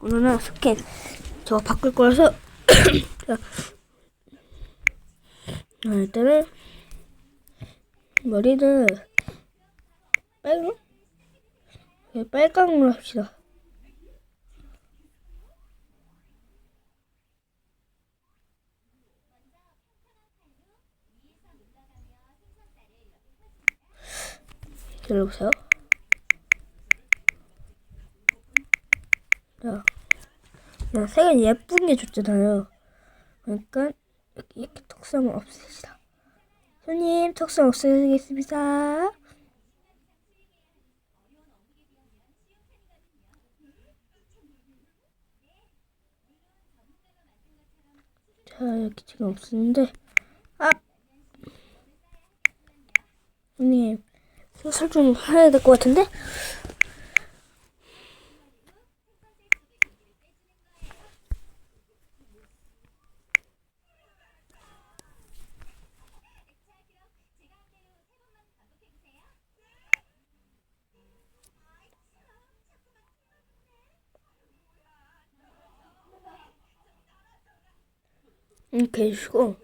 오늘은 스킨 저거 바꿀 거라서 일단은 머리는 빨강? 네, 빨강으로 합시다. 들어보세요. 자, 그냥 색은 예쁜 게 좋잖아요. 그러니까 이렇게, 턱성을 없애시다. 손님, 턱성 없애겠습니다. 자, 이렇게 지금 없었는데, 아! 손님, 수술 좀 해야 될 것 같은데? 이렇게 해주시고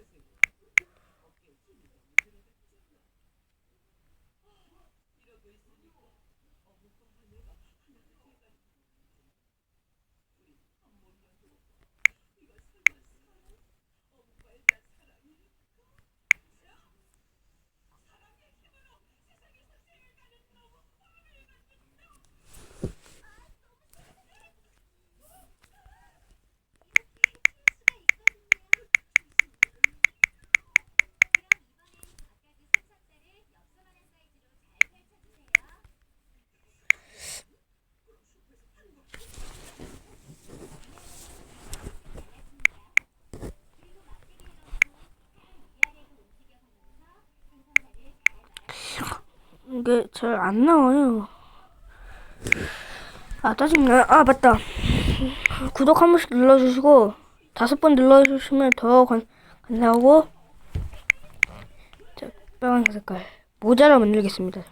이게 잘 안 나와요. 아 짜증나. 아 맞다. 구독 한 번씩 눌러주시고 다섯 번 눌러주시면 더 감, 감사하고 자, 빨간 색깔 모자를 만들겠습니다.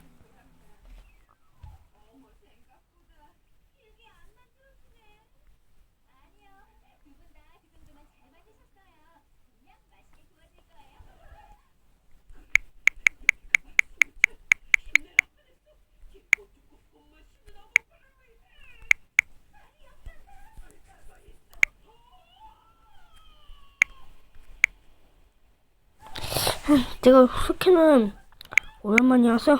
제가 스킨은 오랜만이어서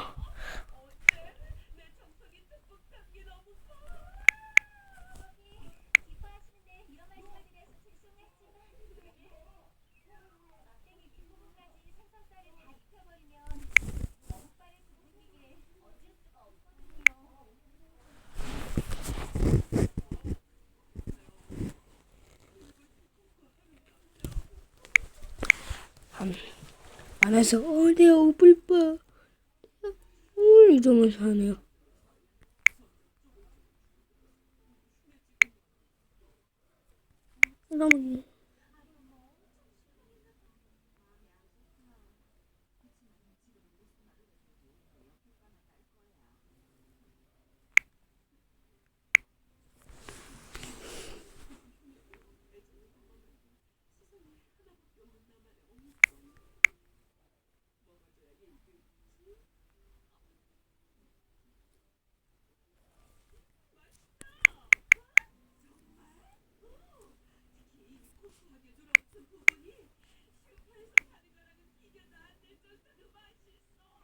안에서 어내 얼굴 봐. 어, 이러면서 하네요. 너무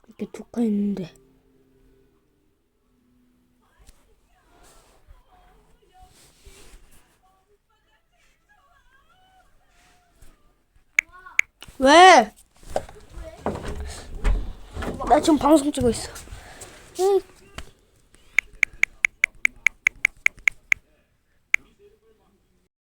이렇게 두 칸 있는데. 왜? 나 지금 방송 찍고 있어. 에이,